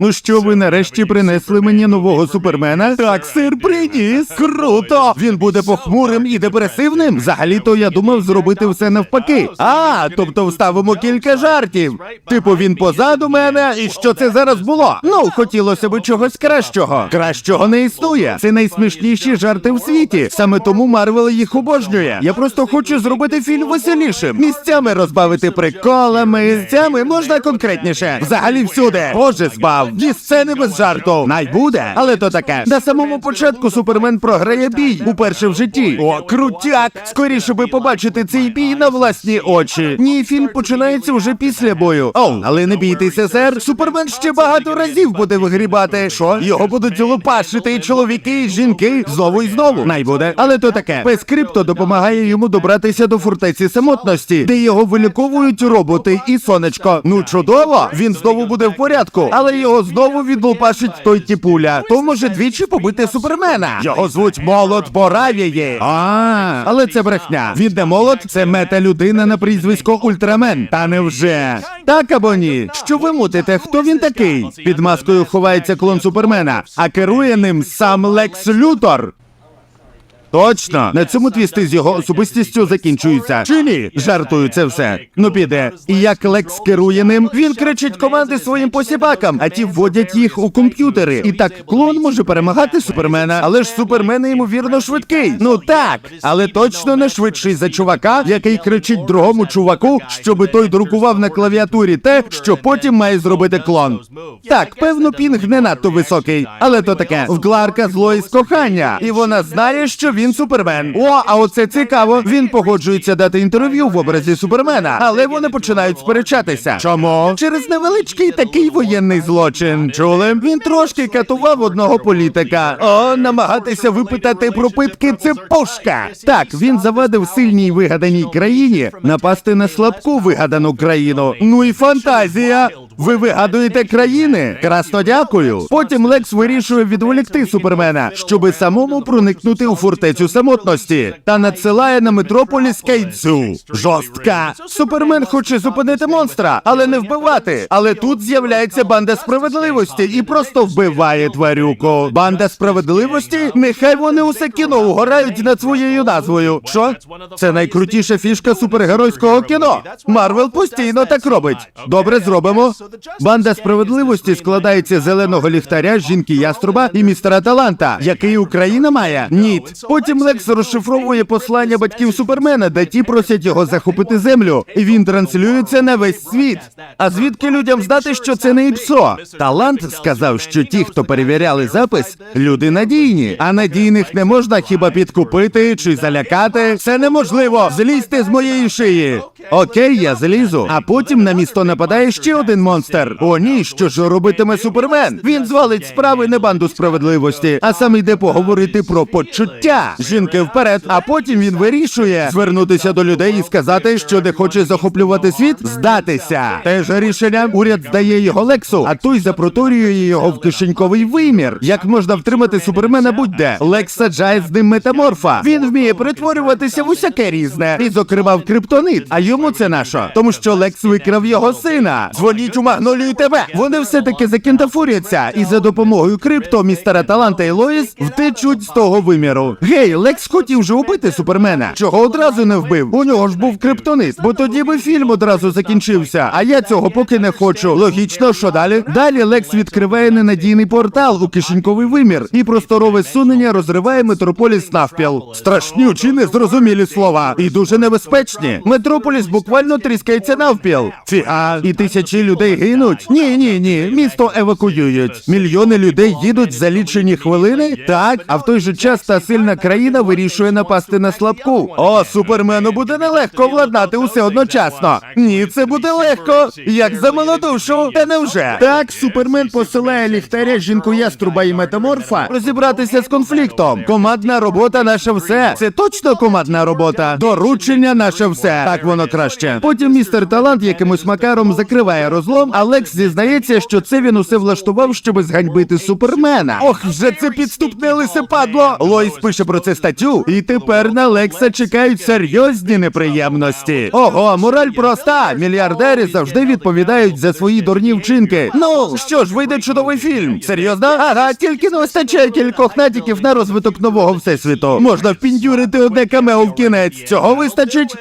Ну що, ви нарешті принесли мені нового супермена? Так, сир приніс. Круто! Він буде похмурим і депресивним. Взагалі-то я думав зробити все навпаки. А, тобто вставимо кілька жартів. Типу, він позаду мене, і що це зараз було? Ну, хотілося б чогось кращого. Кращого не існує. Це найсмішніші жарти в світі. Саме тому Марвел їх обожнює. Я просто хочу зробити фільм веселішим. Місцями розбавити приколами, місцями можна конкретніше. Взагалі всюди. Боже збав. Ні сцени без жарту. Най буде, але то таке. На самому початку Супермен програє бій уперше в житті. О, крутяк! Скоріше би побачити цей бій на власні очі. Ні, фільм починається вже після бою. О, але не бійтеся, сер. Супермен ще багато разів буде вигрібати. Що? Його будуть лупашити і чоловіки, і жінки знову і знову. Най буде. Але то таке. Пес Крипто допомагає йому добратися до фортеці самотності, де його виліковують роботи і сонечко. Ну чудово! Він знову буде в порядку, але його знову відлупашить той тіпуля. То може двічі побити супермена. Його звуть молот Боравії. А, але це брехня. Він не молот, це мета людина на прізвисько Ультрамен. Та невже? Так або ні? Що ви мутите? Хто він такий? Під маскою ховається клон супермена, а керує ним сам Лекс Лютор. Точно, на цьому твісти з його особистістю закінчуються. Чи ні? Жартую це все. Ну піде. І як Лекс керує ним, він кричить команди своїм посібакам, а ті вводять їх у комп'ютери. І так клон може перемагати супермена, але ж супермен ймовірно швидкий. Ну так, але точно не швидший за чувака, який кричить другому чуваку, щоби той друкував на клавіатурі те, що потім має зробити клон. Так, певно, пінг не надто високий, але то таке. В Кларка злоїсть кохання, і вона знає, що він супермен. О, а оце цікаво. Він погоджується дати інтерв'ю в образі супермена, але вони починають сперечатися. Чому? Через невеличкий такий воєнний злочин. Чули? Він трошки катував одного політика. О, намагатися випитати пропитки це пушка. Так, він завадив сильній вигаданій країні напасти на слабку вигадану країну. Ну і фантазія. Ви вигадуєте країни? Красно дякую. Потім Лекс вирішує відволікти супермена, щоби самому проникнути у фортецю самотності та надсилає на метрополіс Кейтсу. Жорстка. Супермен хоче зупинити монстра, але не вбивати. Але тут з'являється банда справедливості і просто вбиває тварюку. Банда справедливості? Нехай вони усе кіно угорають над своєю назвою. Що? Це найкрутіша фішка супергеройського кіно. Марвел постійно так робить. Добре, зробимо. Банда справедливості складається зеленого ліхтаря, жінки яструба і містера Таланта, який Україна має. Ніт. Потім Лекс розшифровує послання батьків Супермена, де ті просять його захопити землю. І він транслюється на весь світ. А звідки людям знати, що це не ІПСО? Талант сказав, що ті, хто перевіряли запис, люди надійні, а надійних не можна хіба підкупити чи залякати. Це неможливо. Злізьте з моєї шиї. Окей, я злізу. А потім на місто нападає ще один монстр. О, ні, що ж робитиме супермен? Він звалить справи не банду справедливості, а сам йде поговорити про почуття. Жінки вперед, а потім він вирішує звернутися до людей і сказати, що не хоче захоплювати світ, здатися. Те ж рішення уряд здає його Лексу, а той запроторює його в кишеньковий вимір. Як можна втримати супермена будь-де? Лекс саджає з ним метаморфа. Він вміє перетворюватися в усяке різне, і зокрема в криптонит. А йому це нащо? Тому що Лекс викрав його сина. Дзвоніть у Магнолію тебе. Вони все таки закінтафуряться, і за допомогою крипто містера Таланта і Лоїс втечуть з того виміру. Гей, Лекс хотів же убити супермена. Чого одразу не вбив? У нього ж був криптонит, бо тоді би фільм одразу закінчився. А я цього поки не хочу. Логічно, що далі? Далі Лекс відкриває ненадійний портал у кишеньковий вимір, і просторове сунення розриває метрополіс навпіл. Страшнючі незрозумілі слова і дуже небезпечні. Метрополіс буквально тріскається навпіл. Фіга, і тисячі людей гинуть. Ні, ні, ні. Місто евакуюють. Мільйони людей їдуть за лічені хвилини. Так, а в той же час та сильна країна вирішує напасти на слабку. О, супермену буде нелегко владнати усе одночасно. Ні, це буде легко. Як за молодушу. Та невже? Так, супермен посилає ліхтаря жінку яструба і метаморфа розібратися з конфліктом. Командна робота наше все. Це точно командна робота. Доручення наше все. Так воно краще. Потім містер Талант якимось макаром закриває розлом загалом Алекс зізнається, що це він усе влаштував, щоб зганьбити супермена. Ох, вже це підступне лисе падло. Лоїс пише про це статтю, і тепер на Лекса чекають серйозні неприємності. Ого, мораль проста. Мільярдери завжди відповідають за свої дурні вчинки. Ну що ж, вийде чудовий фільм. Серйозно? Ага, тільки не вистачає кількох натяків на розвиток нового всесвіту. Можна впіндюрити одне камео в кінець. Цього вистачить.